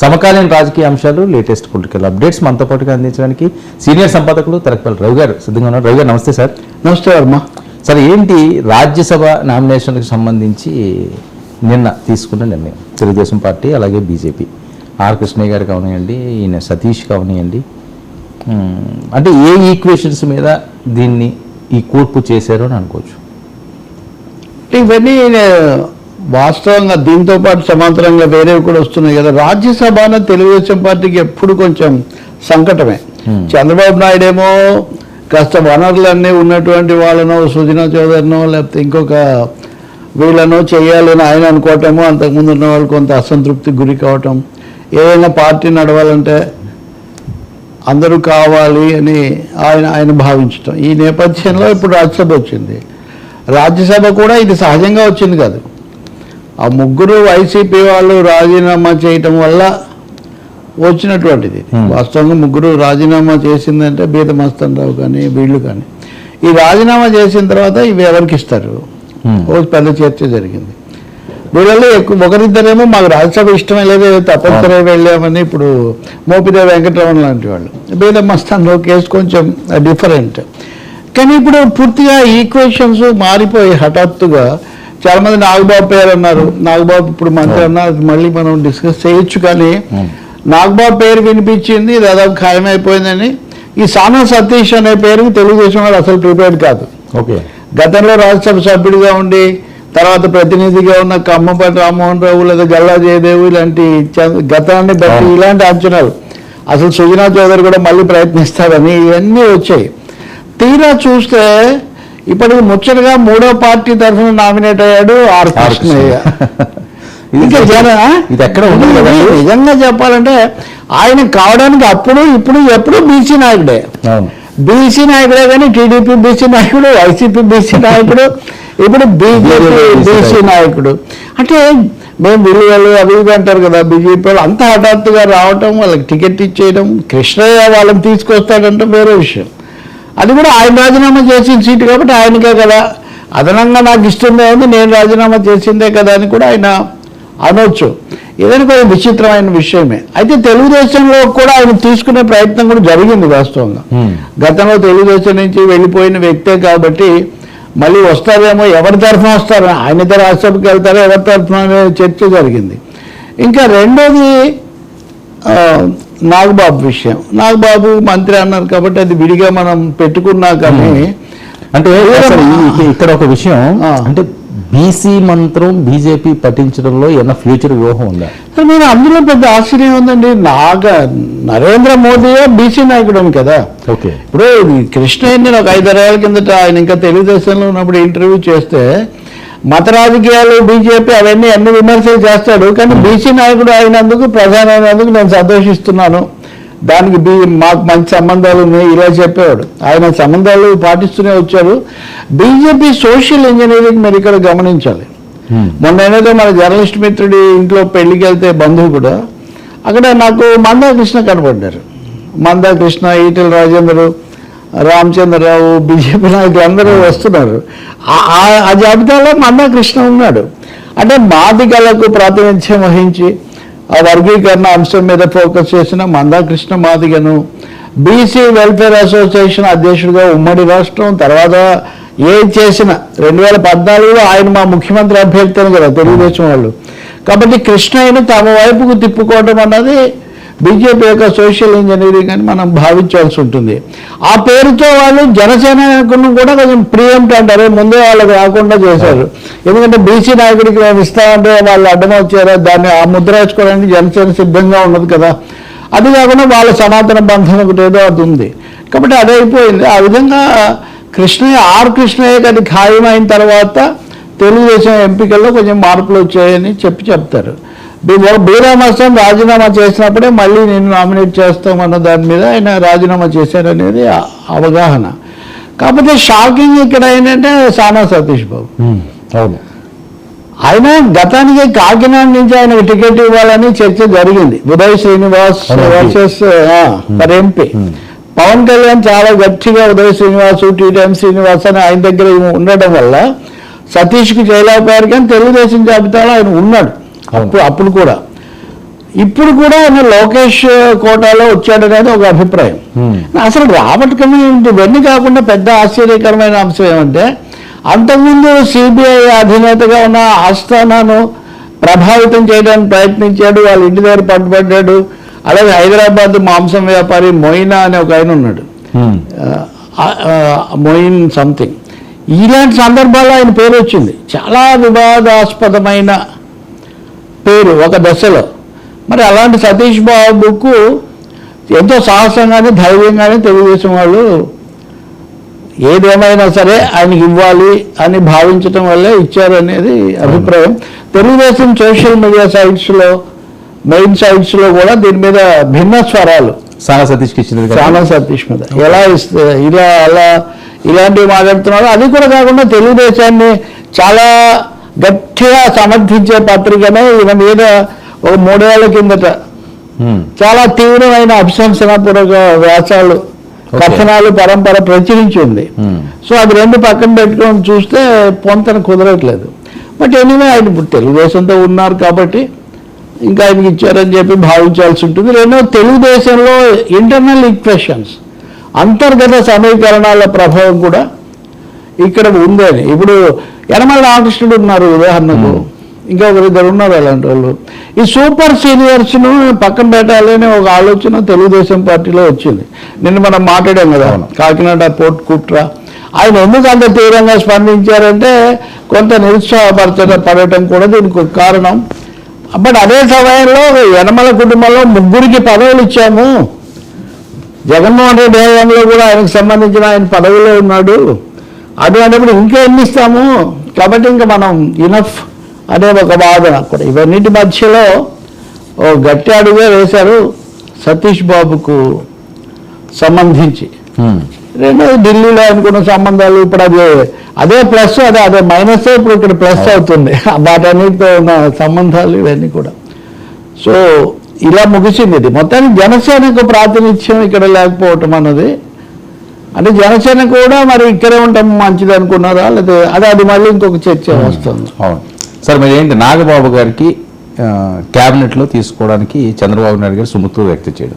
సమకాలీన రాజకీయ అంశాలు లేటెస్ట్ పొలిటికల్ అప్డేట్స్ మనతో పాటుగా అందించడానికి సీనియర్ సంపాదకులు తరకపల్లి రవి గారు సిద్ధంగా ఉన్నారు. రవి గారు నమస్తే సార్. నమస్తే వర్మ. సార్ ఏంటి రాజ్యసభ నామినేషన్కి సంబంధించి నిన్న తీసుకున్న నిర్ణయం? తెలుగుదేశం పార్టీ అలాగే బీజేపీ. ఆర్ కృష్ణయ్య గారు కావనివ్వండి ఈయన సతీష్ కావనివ్వండి ఉమ్, అంటే ఏ ఈక్వేషన్స్ మీద దీన్ని ఈ కూర్పు చేశారు అని అనుకోవచ్చు? ఇవన్నీ వాస్తవంగా దీంతో పాటు సమాంతరంగా వేరేవి కూడా వస్తున్నాయి కదా. రాజ్యసభ అన్న తెలుగుదేశం పార్టీకి ఎప్పుడు కొంచెం సంకటమే. చంద్రబాబు నాయుడు ఏమో కాస్త వనరులన్నీ ఉన్నటువంటి వాళ్ళనో సుజనా చౌదరినో లేకపోతే ఇంకొక వీళ్ళనో చేయాలని ఆయన అనుకోవటము అంతకుముందు ఉన్న వాళ్ళు కొంత అసంతృప్తికి గురి కావటం ఏదైనా పార్టీ నడవాలంటే అందరూ కావాలి అని ఆయన ఆయన భావించటం. ఈ నేపథ్యంలో ఇప్పుడు రాజ్యసభ వచ్చింది. రాజ్యసభ కూడా ఇది సహజంగా వచ్చింది కాదు. ఆ ముగ్గురు వైసీపీ వాళ్ళు రాజీనామా చేయటం వల్ల వచ్చినటువంటిది. Hmm. వాస్తవంగా ముగ్గురు రాజీనామా చేసిందంటే బీద మస్తన్ రావు కానీ వీళ్ళు కానీ. ఈ రాజీనామా చేసిన తర్వాత ఇవి ఎవరికి ఇస్తారు? Hmm. ఓ పెద్ద చర్చ జరిగింది. వీళ్ళలో ఎక్కువ ఒకరిద్దరేమో మాకు రాజ్యసభ ఇష్టమే లేదు తప్పనిసరి వెళ్ళామని ఇప్పుడు మోపిదే వెంకటరమణ లాంటి వాళ్ళు. బీద మస్తాన్లో కేసు కొంచెం డిఫరెంట్ కానీ ఇప్పుడు పూర్తిగా ఈక్వేషన్స్ మారిపోయి హఠాత్తుగా చాలా మంది నాగబాబు పేరు అన్నారు నాగబాబు ఇప్పుడు మంత్రి అన్నారు అది మళ్ళీ మనం డిస్కస్ చేయొచ్చు కానీ. నాగబాబు పేరు వినిపించింది దాదాపు ఖాయమైపోయిందని. ఈ సానా సతీష్ అనే పేరుకి తెలుగుదేశం వాళ్ళు అసలు ప్రిపేర్డ్ కాదు. ఓకే. గతంలో రాజ్యసభ సభ్యుడిగా ఉండి తర్వాత ప్రతినిధిగా ఉన్న కమ్మపాటి రామ్మోహన్ రావు లేదా గల్లా జయదేవు ఇలాంటి గతాన్ని బట్టి. ఇలాంటి అంచనాలు. అసలు సుజనా చౌదరి కూడా మళ్ళీ ప్రయత్నిస్తారని ఇవన్నీ వచ్చాయి. తీరా చూస్తే ఇప్పటికి ముచ్చటగా మూడో పార్టీ తరఫున నామినేట్ అయ్యాడు ఆర్ కృష్ణయ్య. ఇది ఇంకా జన ఇది ఎక్కడ? నిజంగా చెప్పాలంటే ఆయన కావడానికి అప్పుడు ఇప్పుడు ఎప్పుడు బీసీ నాయకుడే. బీసీ నాయకుడే కానీ టీడీపీ బీసీ నాయకుడు వైసీపీ బీసీ నాయకుడు ఇప్పుడు బీజేపీ బీసీ నాయకుడు. అంటే మేము విలువలు అవి అంటారు కదా బీజేపీ వాళ్ళు అంత హఠాత్తుగా రావటం వాళ్ళకి టికెట్ ఇచ్చేయడం కృష్ణయ్య వాళ్ళని తీసుకొస్తాడంటే వేరే విషయం. అది కూడా ఆయన రాజీనామా చేసిన సీటు కాబట్టి ఆయనకే కదా. అదనంగా నాకు ఇష్టమే ఉంది నేను రాజీనామా చేసిందే కదా అని కూడా ఆయన అనొచ్చు. ఏదైనా కొంచెం విచిత్రమైన విషయమే. అయితే తెలుగుదేశంలో కూడా ఆయన తీసుకునే ప్రయత్నం కూడా జరిగింది వాస్తవంగా. గతంలో తెలుగుదేశం నుంచి వెళ్ళిపోయిన వ్యక్తే కాబట్టి మళ్ళీ వస్తారేమో ఎవరి తరఫున వస్తారో ఆయన ఇద్దరు రాష్ట్రపతికి వెళ్తారో ఎవరి తరఫున చర్చ జరిగింది. ఇంకా రెండోది నాగబాబు విషయం. నాగబాబు మంత్రి అన్నారు కాబట్టి అది విడిగా మనం పెట్టుకున్నా కానీ అంటే ఇక్కడ ఒక విషయం. అంటే బీసీ మంత్రం బీజేపీ పఠించడంలో ఏమన్నా ఫ్యూచర్ వ్యూహం ఉందా? నేను అందులో పెద్ద ఆశ్చర్యం ఉందండి. నాగ నరేంద్ర మోదీయే బీసీ నాయకుడు కదా. ఓకే. ఇప్పుడు కృష్ణయ్య నేను ఒక ఐదారేళ్ళ కిందట ఆయన ఇంకా తెలుగుదేశంలో ఉన్నప్పుడు ఇంటర్వ్యూ చేస్తే మత రాజకీయాలు బీజేపీ అవన్నీ అన్ని విమర్శలు చేస్తాడు. కానీ బీసీ నాయకుడు అయినందుకు ప్రధానమైనందుకు నేను సంతోషిస్తున్నాను. దానికి బీ మాకు మంచి సంబంధాలు ఉన్నాయి ఇలా చెప్పేవాడు. ఆయన సంబంధాలు పాటిస్తూనే వచ్చారు బీజేపీ సోషల్ ఇంజనీరింగ్ మీరు ఇక్కడ గమనించాలి. Hmm. మొన్న ఏదైతే మన జర్నలిస్ట్ మిత్రుడి ఇంట్లో పెళ్ళికి వెళ్తే బంధువు కూడా అక్కడ నాకు మందా కృష్ణ కనపడ్డారు. మందా కృష్ణ ఈటెల రాజేంద్ర రామచంద్రరావు బీజేపీ నాయకులు అందరూ వస్తున్నారు. ఆ- జాబితాలో మందా కృష్ణ ఉన్నాడు. అంటే మాదిగలకు ప్రాతినిధ్యం వహించి ఆ వర్గీకరణ అంశం మీద ఫోకస్ చేసిన మందా కృష్ణ మాదిగను బీసీ వెల్ఫేర్ అసోసియేషన్ అధ్యక్షుడిగా ఉమ్మడి రాష్ట్రం తర్వాత ఏం చేసిన రెండు వేల పద్నాలుగులో ఆయన మా ముఖ్యమంత్రి అభ్యర్థి అని కదా తెలుగుదేశం వాళ్ళు. కాబట్టి కృష్ణయ్యను తమ వైపుకు తిప్పుకోవడం అన్నది బీజేపీ యొక్క సోషల్ ఇంజనీరింగ్ అని మనం భావించాల్సి ఉంటుంది. ఆ పేరుతో వాళ్ళు జనసేన కూడా కొంచెం ప్రియంట్ అంటారు. ముందే వాళ్ళకి రాకుండా చేశారు. ఎందుకంటే బీసీ నాయకుడికి మేము ఇస్తామంటే వాళ్ళు అడ్డం వచ్చారా. దాన్ని ఆ ముద్ర వేసుకోవడానికి జనసేన సిద్ధంగా ఉన్నది కదా. అది కాకుండా వాళ్ళ సనాతన బంధం ఒకటి ఏదో అది ఉంది. కాబట్టి అది అయిపోయింది. ఆ విధంగా కృష్ణయ్య ఆర్ కృష్ణయ్య అది ఖాయమైన తర్వాత తెలుగుదేశం ఎంపికల్లో కొంచెం మార్పులు వచ్చాయని చెప్పి చెప్తారు. బీరామస్తం రాజీనామా చేసినప్పుడే మళ్ళీ నేను నామినేట్ చేస్తామన్న దాని మీద ఆయన రాజీనామా చేశారనేది అవగాహన కాకపోతే షాకింగ్ ఇక్కడ ఏంటంటే సానా సతీష్ బాబు. అవును ఆయన గతానికి కాకినాడ నుంచి ఆయనకు టికెట్ ఇవ్వాలని చర్చ జరిగింది Uday Srinivas. Versus for MP. Pawan Kalyan చాలా గట్టిగా ఉదయ్ శ్రీనివాస్ టీటీఎం శ్రీనివాస్ అని ఆయన దగ్గర ఉండడం వల్ల సతీష్కి చేయలేకపోయారు కానీ తెలుగుదేశం జాబితాలో ఆయన ఉన్నాడు. అప్పుడు అప్పుడు కూడా. ఇప్పుడు కూడా ఆయన లోకేష్ కోటాలో వచ్చాడనేది ఒక అభిప్రాయం. అసలు రాబర్ట్ కమిటీ ఇవన్నీ కాకుండా పెద్ద ఆశ్చర్యకరమైన అంశం ఏమంటే అంతకుముందు సిబిఐ అధినేతగా ఉన్న ఆస్థానాను ప్రభావితం చేయడానికి ప్రయత్నించాడు వాళ్ళ ఇంటి దగ్గర పట్టుబడ్డాడు అలాగే హైదరాబాద్ మాంసం వ్యాపారి మొయినా అనే ఒక ఆయన ఉన్నాడు. మొయిన్ సంథింగ్. ఇలాంటి సందర్భాల్లో ఆయన పేరు వచ్చింది. చాలా వివాదాస్పదమైన పేరు ఒక దశలో. మరి అలాంటి సతీష్ బాబుకు ఎంతో సాహసంగానే ధైర్యంగానే తెలుగుదేశం వాళ్ళు ఏదేమైనా సరే ఆయనకి ఇవ్వాలి అని భావించటం వల్లే ఇచ్చారు అనేది అభిప్రాయం. తెలుగుదేశం సోషల్ మీడియా సైట్స్లో మెయిన్ సైట్స్లో కూడా దీని మీద భిన్న స్వరాలు. సానా సతీష్కి ఇచ్చినది? చాలా సతీష్ మీద. ఎలా ఇస్తే ఇలా అలా ఇలాంటివి మాట్లాడుతున్నారు. అది కూడా కాకుండా తెలుగుదేశాన్ని చాలా గట్టిగా సమర్థించే పత్రికనే ఈయన మీద ఒక మూడేళ్ళ కిందట. చాలా తీవ్రమైన అభిశంసనపూర్వక వ్యాసాలు. కథనాలు పరంపర ప్రచురించి ఉంది హ్మ్. సో అది రెండు పక్కన పెట్టుకొని చూస్తే పొంతన కుదరట్లేదు బట్ ఎనీవే ఆయన ఇప్పుడు తెలుగుదేశంతో ఉన్నారు కాబట్టి ఇంకా ఆయనకి ఇచ్చారని చెప్పి భావించాల్సి ఉంటుంది రెండో తెలుగుదేశంలో ఇంటర్నల్ ఈక్వెషన్స్ అంతర్గత సమీకరణాల ప్రభావం కూడా ఇక్కడ ఉంది అని. ఇప్పుడు యనమల రామకృష్ణుడు ఉన్నారు ఉదాహరణకు. ఇంకా ఒకరిద్దరు ఉన్నారు అలాంటి వాళ్ళు. ఈ సూపర్ సీనియర్స్ను పక్కన పెట్టాలని ఒక ఆలోచన తెలుగుదేశం పార్టీలో వచ్చింది. నిన్న మనం మాట్లాడాం కదా. కాకినాడ పోర్ట్ కుట్ర. ఆయన ఎందుకు అంత తీవ్రంగా స్పందించారంటే కొంత నిరుత్సాహపరచ పడటం కూడా దీనికి ఒక కారణం. బట్ అదే సమయంలో యనమల కుటుంబంలో ముగ్గురికి పదవులు ఇచ్చాము. జగన్మోహన్ రెడ్డి హయాంలో కూడా ఆయనకు సంబంధించిన ఆయన పదవిలో ఉన్నాడు. అటువంటిప్పుడు ఇంకా ఎన్ని ఇస్తాము? కాబట్టి ఇంకా మనం ఇనఫ్ అనే ఒక వాదన కూడా. ఇవన్నిటి మధ్యలో ఓ గట్టి అడుగే వేశారు సతీష్ బాబుకు సంబంధించి. రెండోది ఢిల్లీలో అనుకున్న సంబంధాలు ఇప్పుడు అది అదే ప్లస్ అదే అదే మైనస్ ఇప్పుడు ఇక్కడ ప్లస్ అవుతుంది. వాటన్నిటితో ఉన్న సంబంధాలు ఇవన్నీ కూడా. సో ఇలా ముగిసింది ఇది. మొత్తానికి జనసేనకు ప్రాతినిధ్యం ఇక్కడ లేకపోవటం అన్నది అంటే జనసేన కూడా మరి ఇక్కడే ఉంటాం మంచిది అనుకున్నారా? లేదా అదే అది మళ్ళీ ఇంకొక చర్చ వస్తుంది. అవును. సార్ మరి ఏంటి? నాగబాబు గారికి క్యాబినెట్లో తీసుకోవడానికి చంద్రబాబు నాయుడు గారు సుముత్తు వ్యక్తం చేయడం.